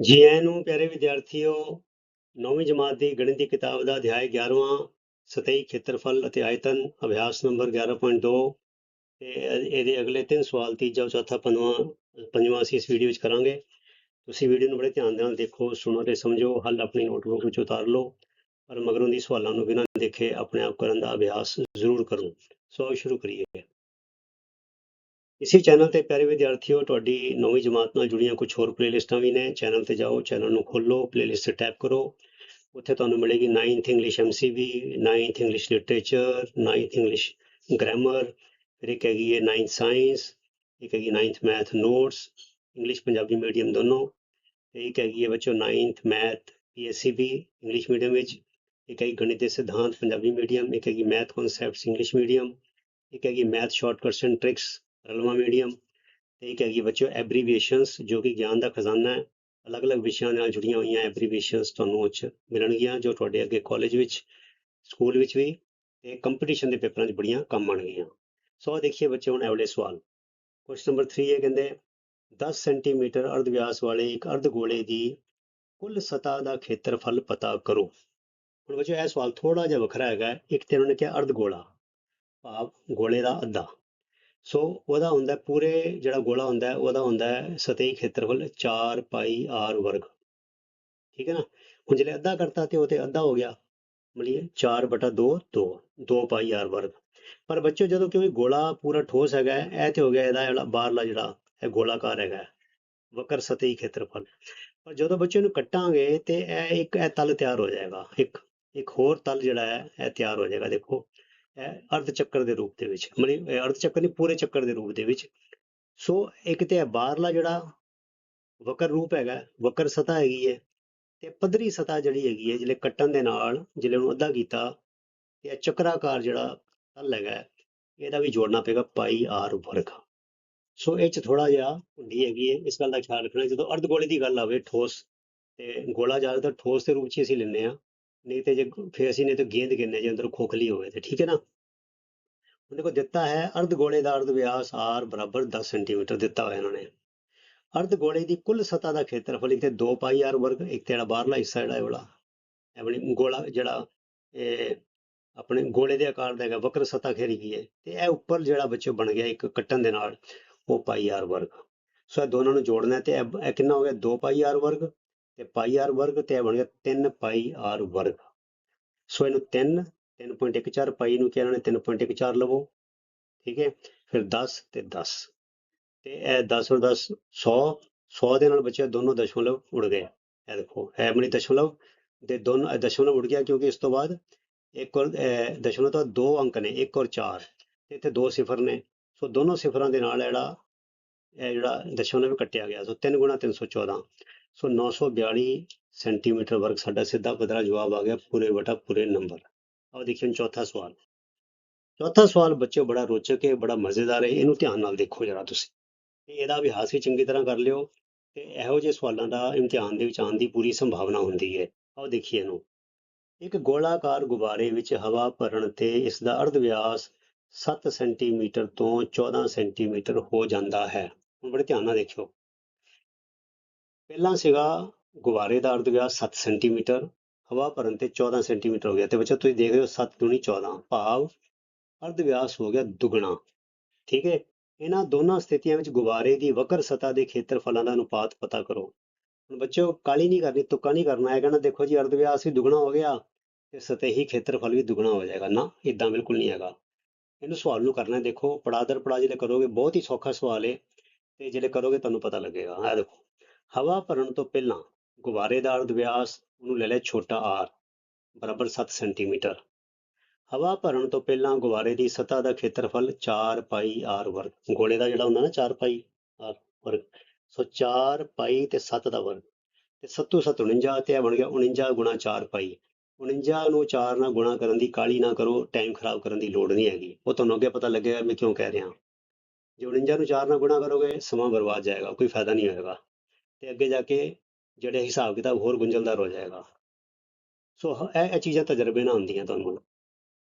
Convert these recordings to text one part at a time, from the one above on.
ਜੀ ਆਇਆਂ ਨੂੰ ਪਿਆਰੇ ਵਿਦਿਆਰਥੀਓ, ਨੌਵੀਂ ਜਮਾਤ ਦੀ ਗਣਿਤ ਦੀ ਕਿਤਾਬ ਦਾ ਅਧਿਆਇ 11ਵਾਂ ਸਤਹੀ ਖੇਤਰਫਲ ਅਤੇ ਆਇਤਨ, ਅਭਿਆਸ ਨੰਬਰ 11.2 ਤੇ ਇਹ- ਇਹਦੇ ਅਗਲੇ ਤਿੰਨ ਸਵਾਲ, ਤੀਜਾ ਚੌਥਾ, ਪੰਜਵਾਂ ਪੰਜਵਾਂ ਅਸੀਂ ਇਸ ਵੀਡੀਓ ਵਿੱਚ ਕਰਾਂਗੇ। ਤੁਸੀਂ ਵੀਡੀਓ ਨੂੰ ਬੜੇ ਧਿਆਨ ਦੇ ਨਾਲ ਦੇਖੋ, ਸੁਣੋ ਤੇ ਸਮਝੋ, ਹੱਲ ਆਪਣੀ ਨੋਟਬੁੱਕ ਵਿੱਚ ਉਤਾਰ ਲਓ, ਪਰ ਮਗਰੋਂ ਦੀ ਸਵਾਲਾਂ ਨੂੰ ਬਿਨਾਂ ਦੇਖੇ ਆਪਣੇ ਆਪ ਕਰਨ ਦਾ ਅਭਿਆਸ ਜ਼ਰੂਰ ਕਰੋ। ਸੋ ਸ਼ੁਰੂ ਕਰੀਏ। ਇਸੇ ਚੈਨਲ ਤੇ ਪਿਆਰੇ ਵਿਦਿਆਰਥੀਓ, ਤੁਹਾਡੀ ਨੌਵੀਂ ਜਮਾਤ ਨਾਲ ਜੁੜੀਆਂ ਕੁਝ ਹੋਰ ਪਲੇਲਿਸਟਾਂ ਵੀ ਨੇ। ਚੈਨਲ ਤੇ ਜਾਓ, ਚੈਨਲ ਨੂੰ ਖੋਲੋ ਪਲੇਲਿਸਟ ਤੇ ਟੈਪ ਕਰੋ। ਉੱਥੇ ਤੁਹਾਨੂੰ ਮਿਲੇਗੀ 9th English MCB 9th English literature 9th English grammar ਫਿਰ ਇੱਕ ਹੈਗੀ ਹੈ 9th ਸਾਇੰਸ ਇੱਕ ਹੈਗੀ 9th math notes English Punjabi medium ਦੋਨੋਂ, ਤੇ ਇੱਕ ਹੈਗੀ ਹੈ ਬੱਚੋ 9th math PSCB English medium ਵਿੱਚ, ਇੱਕ ਹੈਗੀ ਗਣਿਤ ਦੇ ਸਿਧਾਂਤ ਪੰਜਾਬੀ ਮੀਡੀਅਮ ਇੱਕ ਹੈਗੀ ਮੈਥ ਕਨਸੈਪਟਸ ਇੰਗਲਿਸ਼ ਮੀਡੀਅਮ ਇੱਕ ਹੈਗੀ ਮੈਥ ਸ਼ਾਰਟਕਟਸ ਐਂਡ ਟ੍ਰਿਕਸ ਰਲਵਾ ਮੀਡੀਅਮ। ਤੇ ਇੱਕ ਹੈਗੀ ਬੱਚੋ ਐਬਰੀਵੀਏਸ਼ਨਸ ਜੋ ਕਿ ਗਿਆਨ ਦਾ ਖਜ਼ਾਨਾ ਹੈ, ਅਲੱਗ-ਅਲੱਗ ਵਿਸ਼ਿਆਂ ਨਾਲ ਜੁੜੀਆਂ ਹੋਈਆਂ ਐਬਰੀਵੀਏਸ਼ਨਸ ਤੁਹਾਨੂੰ ਉਹ 'ਚ ਮਿਲਣਗੀਆਂ, ਜੋ ਤੁਹਾਡੇ ਅੱਗੇ ਕਾਲਜ ਵਿੱਚ ਸਕੂਲ ਵਿੱਚ ਵੀ ਤੇ ਕੰਪੀਟੀਸ਼ਨ ਦੇ ਪੇਪਰਾਂ 'ਚ ਬੜੀਆਂ ਕੰਮ ਆਉਣਗੀਆਂ। ਸੋ ਦੇਖੀਏ ਬੱਚੇ ਹੁਣ ਅਗਲੇ ਸਵਾਲ। ਕੁਐਸਚਨ ਨੰਬਰ 3 ਹੈ, ਕਹਿੰਦੇ 10 ਸੈਂਟੀਮੀਟਰ ਅਰਧ ਵਿਆਸ ਵਾਲੇ ਇੱਕ ਅਰਧ ਗੋਲੇ ਦੀ ਕੁੱਲ ਸਤ੍ਹਾ ਦਾ ਖੇਤਰਫਲ ਪਤਾ ਕਰੋ। ਹੁਣ ਬੱਚੇ ਇਹ ਸਵਾਲ ਥੋੜਾ ਜਿਹਾ ਵੱਖਰਾ ਹੈਗਾ, ਇੱਕ ਤੇ ਉਹਨਾਂ ਨੇ ਕਿਹਾ ਅਰਧ ਗੋਲਾ, ਭਾਵ ਗੋਲੇ ਦਾ ਅੱਧਾ। ਸੋ ਉਹਦਾ ਹੁੰਦਾ ਪੂਰੇ ਜਿਹੜਾ ਗੋਲਾ ਹੁੰਦਾ ਉਹਦਾ ਹੁੰਦਾ ਹੈ ਸਤਹੀ ਖੇਤਰਫਲ 4 ਪਾਈ r ਵਰਗ। ਠੀਕ ਹੈ ਨਾ? ਹੁਣ ਜਿਹੜੇ ਅੱਧਾ ਕਰਤਾ ਤੇ ਉਹ ਤੇ ਅੱਧਾ ਹੋ ਗਿਆ। ਮਲੀਏ 4 ਬਟਾ 2 2 2 ਪਾਈ r ਵਰਗ। ਪਰ ਬੱਚੋ ਜਦੋਂ ਕਿਉਂਕਿ ਗੋਲਾ ਪੂਰਾ ਠੋਸ ਹੈਗਾ ਇਹ ਤੇ ਹੋ ਗਿਆ ਇਹਦਾ ਜਿਹੜਾ ਬਾਹਰਲਾ ਜਿਹੜਾ ਇਹ ਗੋਲਾਕਾਰ ਹੈਗਾ ਹੈ, ਵਕਰ ਸਤਹੀ ਖੇਤਰਫਲ ਪਰ ਜਦੋਂ ਬੱਚੇ ਨੂੰ ਕੱਟਾਂਗੇ ਤੇ ਇਹ ਇੱਕ ਇਹ ਤਲ ਤਿਆਰ ਹੋ ਜਾਏਗਾ। ਇੱਕ ਇੱਕ ਹੋਰ ਤਲ ਜਿਹੜਾ ਹੈ ਇਹ ਤਿਆਰ ਹੋ ਜਾਏਗਾ। ਦੇਖੋ ਇਹ ਅਰਧ ਚੱਕਰ ਦੇ ਰੂਪ ਦੇ ਵਿੱਚ, ਮਤਲਬ ਅਰਧ ਚੱਕਰ ਨਹੀਂ, ਪੂਰੇ ਚੱਕਰ ਦੇ ਰੂਪ ਦੇ ਵਿੱਚ। ਸੋ ਇੱਕ ਤੇ ਹੈ ਬਾਹਰਲਾ ਜਿਹੜਾ ਵਕਰ ਰੂਪ ਹੈਗਾ, ਵਕਰ ਸਤਾ ਹੈਗੀ ਹੈ, ਤੇ ਪੱਧਰੀ ਸਤਾ ਜਿਹੜੀ ਹੈਗੀ ਹੈ ਜਿਹੜੇ ਕੱਟਣ ਦੇ ਨਾਲ ਜਿਹੜੇ ਨੂੰ ਅੱਧਾ ਕੀਤਾ ਤੇ ਚੱਕਰਾਕਾਰ ਜਿਹੜਾ ਤਲ ਹੈਗਾ ਇਹਦਾ ਵੀ ਜੋੜਨਾ ਪਏਗਾ ਪਾਈ ਆਰ ਵਰਗ। ਸੋ ਇਹ ਚ ਥੋੜਾ ਜਿਹਾ ਹੁੰਦੀ ਹੈਗੀ ਹੈ, ਇਸ ਗੱਲ ਦਾ ਖਿਆਲ ਰੱਖਣਾ, ਜਦੋਂ ਅਰਧ ਗੋਲੇ ਦੀ ਗੱਲ ਆਵੇ ਠੋਸ ਤੇ ਗੋਲਾ ਜ਼ਿਆਦਾਤਰ ਠੋਸ ਦੇ ਰੂਪ 'ਚ ਹੀ ਅਸੀਂ ਲੈਂਦੇ ਆ ਨਹੀਂ ਤੇ ਜੇ ਫਿਰ ਅਸੀਂ ਨਹੀਂ ਤੇ ਗੇਂਦ ਕਹਿੰਦੇ ਜੇ ਅੰਦਰ ਖੋਖਲੀ ਹੋਵੇ ਤੇ, ਠੀਕ ਹੈ ਨਾ? ਉਹਦੇ ਕੋਲ ਦਿੱਤਾ ਹੈ ਅਰਧ ਗੋਲੇ ਦਾ ਅਰਧ ਵਿਆਸ r ਬਰਾਬਰ 10 ਸੈਂਟੀਮੀਟਰ ਦਿੱਤਾ ਹੋਇਆ ਇਹਨਾਂ ਨੇ। ਅਰਧ ਗੋਲੇ ਦੀ ਕੁੱਲ ਸਤ੍ਹਾ ਦਾ ਖੇਤਰਫਲ ਇੱਕ 2 ਪਾਈ r ਵਰਗ, ਇੱਕ ਤੇ ਜਿਹੜਾ ਬਾਹਰਲਾ ਹਿੱਸਾ ਜਿਹੜਾ ਇਹ ਆਪਣੀ ਗੋਲਾ ਜਿਹੜਾ, ਇਹ ਆਪਣੇ ਗੋਲੇ ਦੇ ਆਕਾਰ ਦਾ ਹੈਗਾ ਵਕਰ ਸਤ੍ਹਾ ਖੇਰੀ ਗਈ ਹੈ ਤੇ ਇਹ ਉੱਪਰ ਜਿਹੜਾ ਬੱਚੇ ਬਣ ਗਿਆ ਇੱਕ ਕੱਟਣ ਦੇ ਨਾਲ, ਉਹ ਪਾਈ r ਵਰਗ। ਸੋ ਇਹ ਦੋਨਾਂ ਨੂੰ ਜੋੜਨਾ ਤੇ ਇਹ ਇਹ ਕਿੰਨਾ ਹੋ ਗਿਆ? 2 ਪਾਈ r ਵਰਗ ਤੇ ਪਾਈ ਆਰ ਵਰਗ ਤੇ ਇਹ ਬਣ ਗਿਆ 3 ਪਾਈ ਆਰ ਵਰਗ। ਸੋ ਇਹਨੂੰ 3 3.14 ਪਾਈ ਨੂੰ ਕਿਹਾ ਇਹਨਾਂ ਨੇ 3.14 ਲਵੋ ਠੀਕ ਹੈ? ਫਿਰ 10 ਤੇ 10 ਤੇ ਇਹ 10 ਔਰ 10 100 100 ਦੇ ਨਾਲ ਬੱਚਿਆ ਦੋਨੋਂ ਦਸ਼ਮਲਵ ਉੜ ਗਏ। ਇਹ ਦੇਖੋ ਇਹ ਆਪਣੀ ਦਸ਼ਮਲਵ ਦੇ ਦੋਨੋਂ ਦਸ਼ਮਲਵ ਉੜ ਗਿਆ ਕਿਉਂਕਿ ਇਸ ਤੋਂ ਬਾਅਦ ਇੱਕ ਔਰ ਅਹ, ਦਸ਼ਮਲਵ ਤੋਂ ਦੋ ਅੰਕ ਨੇ 1 ਔਰ 4 ਤੇ ਇੱਥੇ ਦੋ ਸਿਫਰ ਨੇ। ਸੋ ਦੋਨੋਂ ਸਿਫਰਾਂ ਦੇ ਨਾਲ ਜਿਹੜਾ ਇਹ ਜਿਹੜਾ ਦਸ਼ਮਲਵ ਕੱਟਿਆ ਗਿਆ। ਸੋ 3 ਗੁਣਾ 314 ਸੋ 942 ਸੈਂਟੀਮੀਟਰ ਵਰਗ ਸਾਡਾ ਸਿੱਧਾ ਪੱਧਰਾ ਜਵਾਬ ਆ ਗਿਆ ਪੂਰੇ ਵਟਾ ਪੂਰੇ ਨੰਬਰ। ਆਓ ਦੇਖੀਏ ਹੁਣ ਚੌਥਾ ਸਵਾਲ। ਚੌਥਾ ਸਵਾਲ ਬੱਚਿਓ ਬੜਾ ਰੋਚਕ ਹੈ, ਬੜਾ ਮਜ਼ੇਦਾਰ ਹੈ, ਇਹਨੂੰ ਧਿਆਨ ਨਾਲ ਦੇਖੋ ਜਰਾ ਤੁਸੀਂ। ਤੇ ਇਹਦਾ ਅਭਿਆਸ ਵੀ ਚੰਗੀ ਤਰ੍ਹਾਂ ਕਰ ਲਿਓ ਤੇ ਇਹੋ ਜਿਹੇ ਸਵਾਲਾਂ ਦਾ ਇਮਤਿਹਾਨ ਦੇ ਵਿੱਚ ਆਉਣ ਦੀ ਪੂਰੀ ਸੰਭਾਵਨਾ ਹੁੰਦੀ ਹੈ। ਆਓ ਦੇਖੀਏ ਇਹਨੂੰ। ਇੱਕ ਗੋਲਾਕਾਰ ਗੁਬਾਰੇ ਵਿੱਚ ਹਵਾ ਭਰਨ ਤੇ ਇਸ ਦਾ ਅਰਧ ਵਿਆਸ 7 ਸੈਂਟੀਮੀਟਰ ਤੋਂ 14 ਸੈਂਟੀਮੀਟਰ ਹੋ ਜਾਂਦਾ ਹੈ। ਹੁਣ ਬੜੇ ਧਿਆਨ ਨਾਲ ਦੇਖਿਓ। ਪਹਿਲਾਂ ਸੀਗਾ ਗੁਬਾਰੇ ਦਾ ਅਰਧ ਵਿਆਸ 7 ਸੈਂਟੀਮੀਟਰ, ਹਵਾ ਭਰਨ ਤੇ 14 ਸੈਂਟੀਮੀਟਰ ਹੋ ਗਿਆ। ਤੇ ਬੱਚਾ ਤੁਸੀਂ ਦੇਖ ਰਹੇ ਹੋ 7 ਦੂਣੀ 14 ਭਾਵ ਅਰਧ ਵਿਆਸ ਹੋ ਗਿਆ ਦੁੱਗਣਾ। ਠੀਕ ਹੈ? ਇਹਨਾਂ ਦੋਨਾਂ ਸਥਿਤੀਆਂ ਵਿੱਚ ਗੁਬਾਰੇ ਦੀ ਵਕਰ ਸਤ੍ਹਾ ਦੇ ਖੇਤਰਫਲਾਂ ਦਾ ਅਨੁਪਾਤ ਪਤਾ ਕਰੋ। ਹੁਣ ਬੱਚਿਓ ਕਾਲੀ ਨਹੀਂ ਕਰਨੀ, ਤੁੱਕਾ ਨਹੀਂ ਕਰਨਾ ਹੈ ਕਹਿੰਦਾ ਦੇਖੋ ਜੀ ਅਰਧ ਵਿਆਸ ਹੀ ਦੁੱਗਣਾ ਹੋ ਗਿਆ ਤੇ ਸਤਹੀ ਖੇਤਰਫਲ ਵੀ ਦੁੱਗਣਾ ਹੋ ਜਾਏਗਾ। ਨਾ ਇਦਾਂ ਬਿਲਕੁਲ ਨਹੀਂ ਹੈਗਾ। ਇਹਨੂੰ ਸਵਾਲ ਨੂੰ ਕਰਨਾ ਦੇਖੋ ਪੜਾਅ ਦਰ ਪੜਾਅ ਜਿਹੜੇ ਕਰੋਗੇ, ਬਹੁਤ ਹੀ ਸੌਖਾ ਸਵਾਲ ਹੈ ਤੇ ਜਿਹੜੇ ਕਰੋਗੇ ਤੁਹਾਨੂੰ ਪਤਾ ਲੱਗੇਗਾ। ਆ ਦੇਖੋ। ਹਵਾ ਭਰਨ ਤੋਂ ਪਹਿਲਾਂ ਗੁਬਾਰੇ ਦਾ ਅਰਧ ਵਿਆਸ ਉਹਨੂੰ ਲੈ ਲਿਆ ਛੋਟਾ r ਬਰਾਬਰ 7 ਸੈਂਟੀਮੀਟਰ। ਹਵਾ ਭਰਨ ਤੋਂ ਪਹਿਲਾਂ ਗੁਬਾਰੇ ਦੀ ਸਤ੍ਹਾ ਦਾ ਖੇਤਰਫਲ 4 ਪਾਈ r ਵਰਗ, ਗੋਲੇ ਦਾ ਜਿਹੜਾ ਹੁੰਦਾ ਨਾ 4 ਪਾਈ r ਵਰਗ, ਸੋ 4 ਪਾਈ ਤੇ 7 ਦਾ ਵਰਗ, ਤੇ 7 7 49 ਤੇ ਇਹ ਬਣ ਗਿਆ 49 ਗੁਣਾ 4 ਪਾਈ। 49 ਨੂੰ 4 ਨਾਲ ਗੁਣਾ ਕਰਨ ਦੀ ਕਾਲੀ ਨਾ ਕਰੋ, ਟਾਈਮ ਖਰਾਬ ਕਰਨ ਦੀ ਲੋੜ ਨਹੀਂ ਹੈਗੀ। ਉਹ ਤੁਹਾਨੂੰ ਅੱਗੇ ਪਤਾ ਲੱਗੇਗਾ ਮੈਂ ਕਿਉਂ ਕਹਿ ਰਿਹਾ। ਜੇ 49 ਨੂੰ 4 ਨਾਲ ਗੁਣਾ ਕਰੋਗੇ, ਸਮਾਂ ਬਰਬਾਦ ਜਾਏਗਾ, ਕੋਈ ਫਾਇਦਾ ਨਹੀਂ ਹੋਏਗਾ। ਤੇ ਅੱਗੇ ਜਾ ਕੇ ਜਿਹੜੇ ਹਿਸਾਬ ਕਿਤਾਬ ਹੋਰ ਗੁੰਝਲਦਾਰ ਹੋ ਜਾਏਗਾ। ਸੋ ਹ- ਇਹ ਇਹ ਚੀਜ਼ਾਂ ਤਜਰਬੇ ਨਾਲ ਹੁੰਦੀਆਂ ਤੁਹਾਨੂੰ।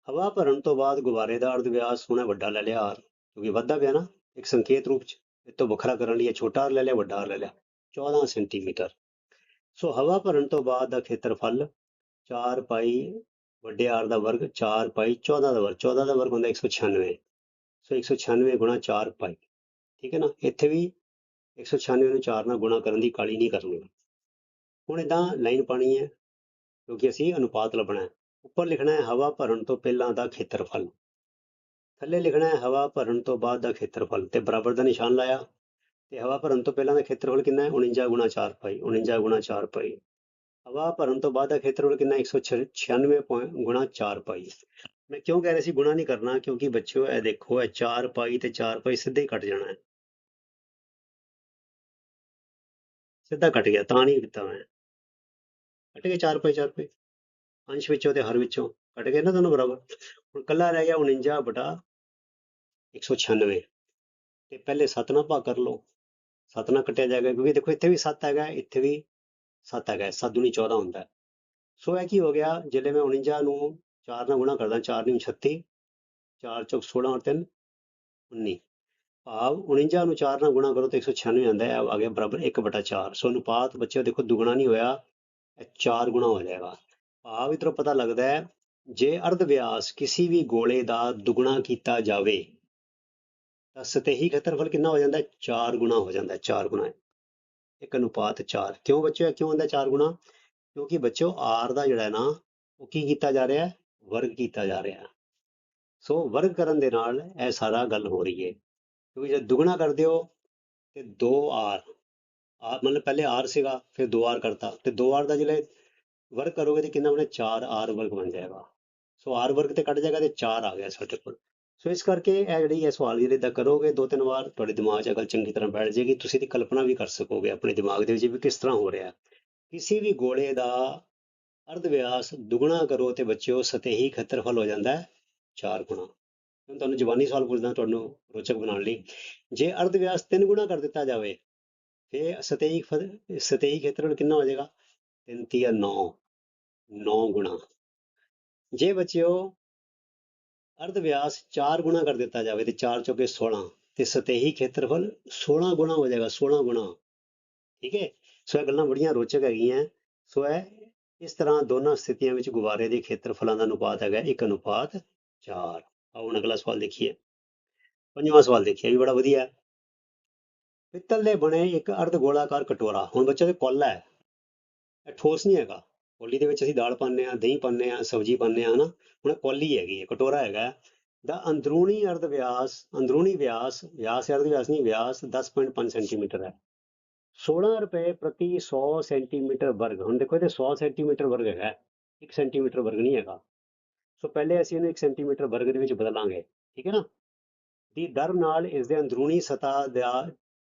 ਹਵਾ ਭਰਨ ਤੋਂ ਬਾਅਦ ਗੁਬਾਰੇ ਦਾ ਅਰਧ ਵਿਆਸ ਹੁਣੇ ਵੱਡਾ ਲੈ ਲਿਆ r ਕਿਉਂਕਿ ਵੱਧਦਾ ਪਿਆ ਨਾ, ਇੱਕ ਸੰਕੇਤ ਰੂਪ ਚ, ਇਹ ਤੋਂ ਵੱਖਰਾ ਕਰਨ ਲਈ ਇਹ ਛੋਟਾ r ਲੈ ਲਿਆ, ਵੱਡਾ r ਲੈ ਲਿਆ 14 ਸੈਂਟੀਮੀਟਰ। ਸੋ ਹਵਾ ਭਰਨ ਤੋਂ ਬਾਅਦ ਦਾ ਖੇਤਰਫਲ 4 ਪਾਈ ਵੱਡੇ R ਦਾ ਵਰਗ 4 ਪਾਈ 14 ਦਾ ਵਰਗ 14 ਦਾ ਵਰਗ ਹੁੰਦਾ 196 ਸੋ 196 ਗੁਣਾ 4 ਪਾਈ, ਠੀਕ ਹੈ ਨਾ? ਇੱਥੇ ਵੀ 196 ਨੂੰ 4 ਨਾਲ ਗੁਣਾ ਕਰਨ ਦੀ ਕਾਲੀ ਨਹੀਂ ਕਰਨੀ। ਹੁਣ ਇਦਾਂ ਲਾਈਨ ਪਾਣੀ ਹੈ, ਕਿਉਂਕਿ ਅਸੀਂ ਅਨੁਪਾਤ ਲੱਭਣਾ ਹੈ। ਉੱਪਰ ਲਿਖਣਾ ਹੈ, ਹਵਾ ਭਰਨ ਤੋਂ ਪਹਿਲਾਂ ਦਾ ਖੇਤਰਫਲ। ਥੱਲੇ ਲਿਖਣਾ ਹੈ, ਹਵਾ ਭਰਨ ਤੋਂ ਬਾਅਦ ਦਾ ਖੇਤਰਫਲ। ਤੇ ਬਰਾਬਰ ਦਾ ਨਿਸ਼ਾਨ ਲਾਇਆ। ਤੇ ਹਵਾ ਭਰਨ ਤੋਂ ਪਹਿਲਾਂ ਦਾ ਖੇਤਰਫਲ ਕਿੰਨਾ ਹੈ? 49 ਗੁਣਾ 4 ਪਾਈ 49 ਗੁਣਾ 4 ਪਾਈ। ਹਵਾ ਭਰਨ ਤੋਂ ਬਾਅਦ ਦਾ ਖੇਤਰਫਲ ਕਿੰਨਾ ਹੈ? 196 ਪੁਆਇੰਟ ਗੁਣਾ 4 ਪਾਈ। ਮੈਂ ਕਿਉਂ ਕਹਿ ਰਿਹਾ ਸੀ ਗੁਣਾ ਨਹੀਂ ਕਰਨਾ? ਕਿਉਂਕਿ ਬੱਚਿਓ, ਇਹ ਦੇਖੋ, ਇਹ 4 ਪਾਈ ਤੇ 4 ਪਾਈ ਸਿੱਧੇ ਹੀ ਕੱਟ ਜਾਣਾ ਹੈ। ਸਿੱਧਾ ਕੱਟ ਗਿਆ, ਤਾਂ ਨਹੀਂ ਕੀਤਾ ਮੈਂ। ਕੱਟ ਗਿਆ 4 ਪਾਈ 4 ਪਾਈ ਅੰਸ਼ ਵਿੱਚੋਂ ਤੇ ਹਰ ਵਿੱਚੋਂ ਕੱਟ ਗਏ ਨਾ ਦੋਨੋਂ ਬਰਾਬਰ। ਹੁਣ ਕੱਲਾ ਰਹਿ ਗਿਆ 49 ਬਟਾ 196 ਤੇ ਪਹਿਲੇ 7 ਨਾਲ ਭਾਗ ਕਰ ਲਓ। 7 ਨਾਲ ਕੱਟਿਆ ਜਾਏਗਾ, ਕਿਉਂਕਿ ਦੇਖੋ ਇੱਥੇ ਵੀ 7 ਹੈਗਾ, ਇੱਥੇ ਵੀ 7 ਹੈਗਾ 7 ਦੂਣੀ 14 ਹੁੰਦਾ ਸੋ ਇਹ ਕੀ ਹੋ ਗਿਆ ਜਿਹੜੇ ਮੈਂ 49 ਨੂੰ 4 ਨਾਲ ਗੁਣਾ ਕਰਦਾ 4 ਨੂੰ 36 4 ਚੌਕ 16 ਔਰ 3 19 ਭਾਵ 49 ਨੂੰ 4 ਨਾਲ ਗੁਣਾ ਕਰੋ ਤਾਂ 196 ਆਉਂਦਾ ਹੈ, ਆ ਗਿਆ ਬਰਾਬਰ 1 ਬਟਾ 4 ਸੋ ਅਨੁਪਾਤ ਬੱਚਿਓ, ਦੇਖੋ ਦੁਗਣਾ ਨਹੀਂ ਹੋਇਆ, ਇਹ 4 ਗੁਣਾ ਹੋ ਜਾਏਗਾ। ਭਾਵ ਇਧਰੋਂ ਪਤਾ ਲੱਗਦਾ ਹੈ, ਜੇ ਅਰਧ ਵਿਆਸ ਕਿਸੇ ਵੀ ਗੋਲੇ ਦਾ ਦੁਗਣਾ ਕੀਤਾ ਜਾਵੇ, ਤਾਂ ਸਤਹੀ ਖੇਤਰਫਲ ਕਿੰਨਾ ਹੋ ਜਾਂਦਾ ਹੈ? 4 ਗੁਣਾ ਹੋ ਜਾਂਦਾ ਹੈ 4 ਗੁਣਾ। ਇੱਕ ਅਨੁਪਾਤ 4 ਕਿਉਂ ਬੱਚਿਓ, ਕਿਉਂ ਹੁੰਦਾ 4 ਗੁਣਾ? ਕਿਉਂਕਿ ਬੱਚਿਓ r ਦਾ ਜਿਹੜਾ ਨਾ, ਉਹ ਕੀ ਕੀਤਾ ਜਾ ਰਿਹਾ ਵਰਗ ਕੀਤਾ ਜਾ ਰਿਹਾ ਸੋ ਵਰਗ ਕਰਨ ਦੇ ਨਾਲ ਇਹ ਸਾਰਾ ਗੱਲ ਹੋ ਰਹੀ ਹੈ। ਕਿਉਂਕਿ ਜਦ ਦੁਗਣਾ ਕਰਦੇ ਹੋ ਤੇ 2r ਆ ਮਤਲਬ ਪਹਿਲੇ r ਸੀਗਾ, ਫਿਰ 2r ਕਰਤਾ। ਤੇ 2r ਦਾ ਜਿਹੜੇ ਵਰਗ ਕਰੋਗੇ ਤੇ ਕਿੰਨਾ ਬਣੇ 4r ਵਰਗ ਬਣ ਜਾਏਗਾ। ਸੋ r ਵਰਗ ਤੇ ਕੱਟ ਜਾਏਗਾ ਤੇ 4 ਆ ਗਿਆ ਸਾਡੇ ਕੋਲ। ਸੋ ਇਸ ਕਰਕੇ ਇਹ ਜਿਹੜੀ ਇਹ ਸਵਾਲ ਜਿਹੜੇ ਦਾ ਕਰੋਗੇ ਦੋ ਤਿੰਨ ਵਾਰ, ਤੁਹਾਡੇ ਦਿਮਾਗ 'ਚ ਅਗਲ ਚੰਗੀ ਤਰ੍ਹਾਂ ਬੈਠ ਜਾਏਗੀ, ਤੁਸੀਂ ਦੀ ਕਲਪਨਾ ਵੀ ਕਰ ਸਕੋਗੇ ਆਪਣੇ ਦਿਮਾਗ ਦੇ ਵਿੱਚ ਵੀ ਕਿਸ ਤਰ੍ਹਾਂ ਹੋ ਰਿਹਾ ਕਿਸੇ ਵੀ ਗੋਲੇ ਦਾ ਅਰਧ ਵਿਆਸ ਦੁਗਣਾ ਕਰੋ ਤੇ ਬੱਚਿਓ ਸਤਹੀ ਖੇਤਰਫਲ ਹੋ ਜਾਂਦਾ ਹੈ 4 ਗੁਣਾ। ਮੈਂ ਤੁਹਾਨੂੰ ਜ਼ਬਾਨੀ ਸਵਾਲ ਪੁੱਛਦਾ ਤੁਹਾਨੂੰ ਰੋਚਕ ਬਣਾਉਣ ਲਈ। ਜੇ ਅਰਧ ਵਿਆਸ 3 ਗੁਣਾ ਕਰ ਦਿੱਤਾ ਜਾਵੇ, ਫਿਰ ਸਤਹੀ ਫ- ਸਤਹੀ ਖੇਤਰਫਲ ਕਿੰਨਾ ਹੋ ਜਾਏਗਾ? 3 ਤੀਆ 9 9 ਗੁਣਾ। ਜੇ ਬੱਚਿਓ ਅਰਧ ਵਿਆਸ 4 ਗੁਣਾ ਕਰ ਦਿੱਤਾ ਜਾਵੇ ਤੇ 4 ਚੌਕੇ 16 ਤੇ ਸਤਹੀ ਖੇਤਰਫਲ 16 ਗੁਣਾ ਹੋ ਜਾਏਗਾ 16 ਗੁਣਾ। ਠੀਕ ਹੈ? ਸੋ ਇਹ ਗੱਲਾਂ ਬੜੀਆਂ ਰੋਚਕ ਹੈਗੀਆਂ। ਸੋ ਇਹ ਇਸ ਤਰ੍ਹਾਂ ਦੋਨਾਂ ਸਥਿਤੀਆਂ ਵਿੱਚ ਗੁਬਾਰੇ ਦੇ ਖੇਤਰਫਲਾਂ ਦਾ ਅਨੁਪਾਤ ਹੈਗਾ, ਇੱਕ ਅਨੁਪਾਤ 4 ਆਓ ਹੁਣ ਅਗਲਾ ਸਵਾਲ ਦੇਖੀਏ। ਪੰਜਵਾਂ ਸਵਾਲ ਦੇਖੀਏ, ਇਹ ਵੀ ਬੜਾ ਵਧੀਆ। ਪਿੱਤਲ ਦੇ ਬਣੇ ਇੱਕ ਅਰਧ ਗੋਲਾਕਾਰ ਕਟੋਰਾ, ਹੁਣ ਬੱਚਾ ਦੇ ਕੋਲਾ ਹੈ। ਇਹ ਠੋਸ ਨਹੀਂ ਹੈਗਾ। ਕੋਲੀ ਦੇ ਵਿੱਚ ਅਸੀਂ ਦਾਲ ਪਾਉਂਦੇ ਆ ਦਹੀਂ ਪਾਉਂਦੇ ਆ ਸਬਜ਼ੀ ਪਾਉਂਦੇ ਆ ਹਨਾ? ਹੁਣ ਕੋਲੀ ਹੈਗੀ ਹੈ, ਕਟੋਰਾ ਹੈਗਾ। ਦਾ ਅੰਦਰੂਨੀ ਅਰਧ ਵਿਆਸ, ਅੰਦਰੂਨੀ ਵਿਆਸ ਵਿਆਸ ਅਰਧ ਵਿਆਸ ਨਹੀਂ, ਵਿਆਸ 10.5 ਸੈਂਟੀਮੀਟਰ ਹੈ। 16 ਰੁਪਏ ਪ੍ਰਤੀ 100 ਸੈਂਟੀਮੀਟਰ ਵਰਗ, ਹੁਣ ਦੇਖੋ ਇਹਦੇ 100 ਸੈਂਟੀਮੀਟਰ ਵਰਗ ਹੈਗਾ 1 ਸੈਂਟੀਮੀਟਰ ਵਰਗ ਨਹੀਂ ਹੈਗਾ। ਸੋ ਪਹਿਲੇ ਅਸੀਂ ਇਹਨੂੰ 1 ਸੈਂਟੀਮੀਟਰ ਵਰਗ ਦੇ ਵਿੱਚ ਬਦਲਾਂਗੇ, ਠੀਕ ਹੈ ਨਾ? ਦੀ ਦਰ ਨਾਲ ਇਸ ਦੇ ਅੰਦਰੂਨੀ ਸਤਹ ਦਾ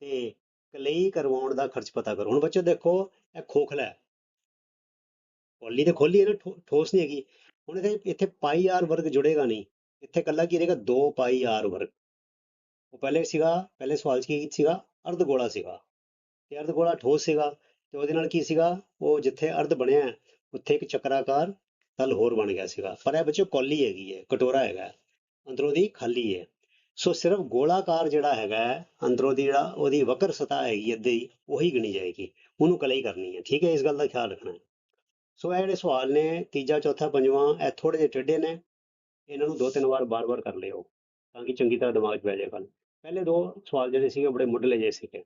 ਤੇ ਕਲਈ ਕਰਵਾਉਣ ਦਾ ਖਰਚ ਪਤਾ ਕਰੋ। ਹੁਣ ਬੱਚੋ ਦੇਖੋ, ਇਹ ਖੋਖਲਾ ਹੈ। ਕੌਲੀ ਤੇ ਖੋਲੀ ਹੈ ਨਾ ਠੋਸ ਨਹੀਂ ਹੈਗੀ। ਹੁਣ ਇਹਦੇ ਇੱਥੇ ਪਾਈ ਆਰ ਵਰਗ ਜੁੜੇਗਾ ਨਹੀਂ। ਇੱਥੇ ਕੱਲਾ ਕੀ ਰਹੇਗਾ? 2 ਪਾਈ ਆਰ ਵਰਗ। ਉਹ ਪਹਿਲੇ ਸੀਗਾ, ਪਹਿਲੇ ਸਵਾਲ 'ਚ ਕੀ ਸੀਗਾ? ਅਰਧ ਗੋਲਾ ਸੀਗਾ। ਤੇ ਅਰਧ ਗੋਲਾ ਠੋਸ ਸੀਗਾ। ਤੇ ਉਹਦੇ ਨਾਲ ਕੀ ਸੀਗਾ? ਉਹ ਜਿੱਥੇ ਅਰਧ ਬਣਿਆ ਉੱਥੇ ਇੱਕ ਚੱਕਰਾਕਾਰ ਤਲ ਹੋਰ ਬਣ ਗਿਆ ਸੀਗਾ। ਪਰ ਇਹ ਬੱਚੋ ਕੌਲੀ ਹੈਗੀ ਹੈ ਕਟੋਰਾ ਹੈਗਾ ਅੰਦਰੋਂ ਦੀ ਖਾਲੀ ਹੈ। ਸੋ ਸਿਰਫ ਗੋਲਾਕਾਰ ਜਿਹੜਾ ਹੈਗਾ ਹੈ, ਅੰਦਰੋਂ ਦੀ ਜਿਹੜਾ ਉਹਦੀ ਵਕਰ ਸਤਾ ਹੈਗੀ ਹੈ ਅੱਧੀ ਉਹੀ ਗਿਣੀ ਜਾਏਗੀ। ਉਹਨੂੰ ਕਲਈ ਕਰਨੀ ਹੈ ਠੀਕ ਹੈ ਇਸ ਗੱਲ ਦਾ ਖਿਆਲ ਰੱਖਣਾ ਸੋ ਇਹ ਜਿਹੜੇ ਸਵਾਲ ਨੇ ਤੀਜਾ ਚੌਥਾ ਪੰਜਵਾਂ ਇਹ ਥੋੜੇ ਜਿਹੇ ਟੇਢੇ ਨੇ। ਇਹਨਾਂ ਨੂੰ ਦੋ ਤਿੰਨ ਵਾਰ ਬਾਰ-ਬਾਰ ਕਰ ਲਿਓ ਤਾਂ ਕਿ ਚੰਗੀ ਤਰ੍ਹਾਂ ਦਿਮਾਗ 'ਚ ਬਹਿ ਜਾਏ ਗੱਲ। ਪਹਿਲੇ ਦੋ ਸਵਾਲ ਜਿਹੜੇ ਸੀਗੇ ਉਹ ਬੜੇ ਮੁੱਢਲੇ ਜਿਹੇ ਸੀਗੇ।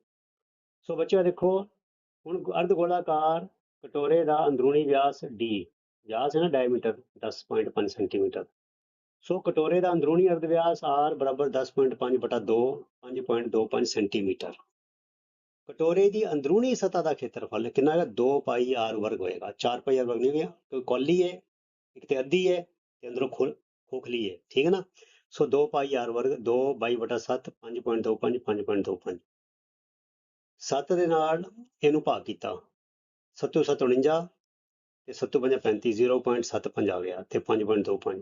ਸੋ ਬੱਚਿਓ ਦੇਖੋ ਹੁਣ ਅਰਧ ਗੋਲਾਕਾਰ ਕਟੋਰੇ ਦਾ ਅੰਦਰੂਨੀ ਵਿਆਸ d ਵਿਆਸ ਹੈ ਨਾ ਡਾਇਮੀਟਰ 10.5 ਸੈਂਟੀਮੀਟਰ ਸੋ ਕਟੋਰੇ ਦਾ ਅੰਦਰੂਨੀ ਅਰਧ ਵਿਆਸ r ਬਰਾਬਰ 10.5 ਬਟਾ 2 5.25 ਸੈਂਟੀਮੀਟਰ ਕਟੋਰੇ ਦੀ ਅੰਦਰੂਨੀ ਸਤਹ ਦਾ ਖੇਤਰਫਲ ਕਿੰਨਾ ਹੈਗਾ? 2 ਪਾਈ r ਵਰਗ ਹੋਏਗਾ। 4 ਪਾਈ r ਵਰਗ ਨਹੀਂ ਹੋਇਆ ਕਿਉਂਕਿ ਕੌਲੀ ਹੈ, ਇੱਕ ਤੇ ਅੱਧੀ ਹੈ ਤੇ ਅੰਦਰੋਂ ਖੋਲ ਖੋਖਲੀ ਹੈ, ਠੀਕ ਹੈ ਨਾ? ਸੋ 2 ਪਾਈ r ਵਰਗ 2 22 ਬਟਾ 7 5.25 5.25 7 ਦੇ ਨਾਲ ਇਹਨੂੰ ਭਾਗ ਕੀਤਾ। 7 7 49 ਤੇ 7 5 35 0.75 ਆ ਗਿਆ ਤੇ 5.25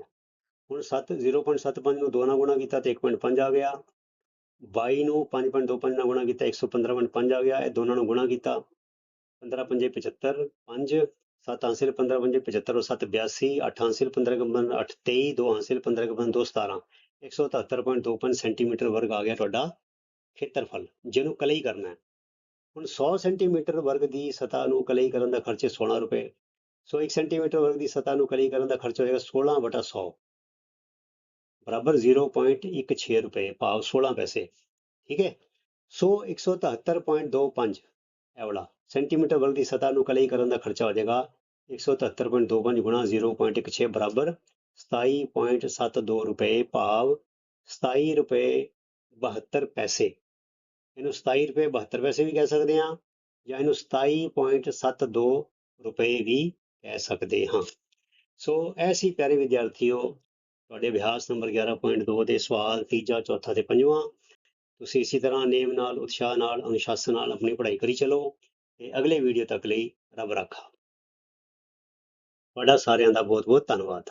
ਹੁਣ 7 0.75 ਨੂੰ 2 ਨਾਲ ਗੁਣਾ ਕੀਤਾ ਤੇ 1.5 ਆ ਗਿਆ। 22 ਨੂੰ 5.25 ਨਾਲ ਗੁਣਾ ਕੀਤਾ 115.5 ਆ ਗਿਆ, ਇਹ ਦੋਨਾਂ ਨੂੰ ਗੁਣਾ ਕੀਤਾ। 15 5 75 5 7 ਹਾਸਿਲ 15 5 75 ਔਰ 7 82 8 ਹਾਸਿਲ 15 ਗੰਬਨ 8 23 2 ਹਾਸਿਲ 15 ਗੰਬਨ 2 17 177.25 ਸੈਂਟੀਮੀਟਰ ਵਰਗ ਆ ਗਿਆ ਤੁਹਾਡਾ ਖੇਤਰਫਲ, ਜਿਹਨੂੰ ਕਲਈ ਕਰਨਾ ਹੈ। ਹੁਣ 100 ਸੈਂਟੀਮੀਟਰ ਵਰਗ ਦੀ ਸਤਹ ਨੂੰ ਕਲਈ ਕਰਨ ਦਾ ਖਰਚੇ ਹੈ 16 ਰੁਪਏ। ਸੋ 1 ਸੈਂਟੀਮੀਟਰ ਵਰਗ ਦੀ ਸਤਹ ਨੂੰ ਕਲਈ ਕਰਨ ਦਾ ਖਰਚ ਹੋਏਗਾ 16 ਬਟਾ 100 ਬਰਾਬਰ 0.16 ਰੁਪਏ ਭਾਵ 16 ਪੈਸੇ ਠੀਕ ਹੈ ਸੋ 173.25 ਇਹ ਵਾਲਾ ਸੈਂਟੀਮੀਟਰ ਵਰਗ ਦੀ ਸਤਹ ਨੂੰ ਕਲਈ ਕਰਨ ਦਾ ਖਰਚਾ ਹੋ ਜਾਏਗਾ 173.25 ਗੁਣਾ 0.16 ਬਰਾਬਰ 27.72 ਰੁਪਏ ਭਾਵ 27 ਰੁਪਏ 72 ਪੈਸੇ ਇਹਨੂੰ 27 ਰੁਪਏ 72 ਪੈਸੇ ਵੀ ਕਹਿ ਸਕਦੇ ਹਾਂ ਜਾਂ ਇਹਨੂੰ 27.72 ਰੁਪਏ ਵੀ ਕਹਿ ਸਕਦੇ ਹਾਂ। ਸੋ ਇਹ ਸੀ ਪਿਆਰੇ ਵਿਦਿਆਰਥੀਓ, ਤੁਹਾਡੇ ਅਭਿਆਸ ਨੰਬਰ 11.2 ਦੇ ਸਵਾਲ, ਤੀਜਾ, ਚੌਥਾ ਤੇ ਪੰਜਵਾਂ। ਤੁਸੀਂ ਇਸੇ ਤਰ੍ਹਾਂ ਨੇਮ ਨਾਲ, ਉਤਸ਼ਾਹ ਨਾਲ, ਅਨੁਸ਼ਾਸਨ ਨਾਲ ਆਪਣੀ ਪੜ੍ਹਾਈ ਕਰੀ ਚਲੋ ਤੇ ਅਗਲੇ ਵੀਡੀਓ ਤੱਕ ਲਈ ਰੱਬ ਰਾਖਾ। ਤੁਹਾਡਾ ਸਾਰਿਆਂ ਦਾ ਬਹੁਤ ਬਹੁਤ ਧੰਨਵਾਦ।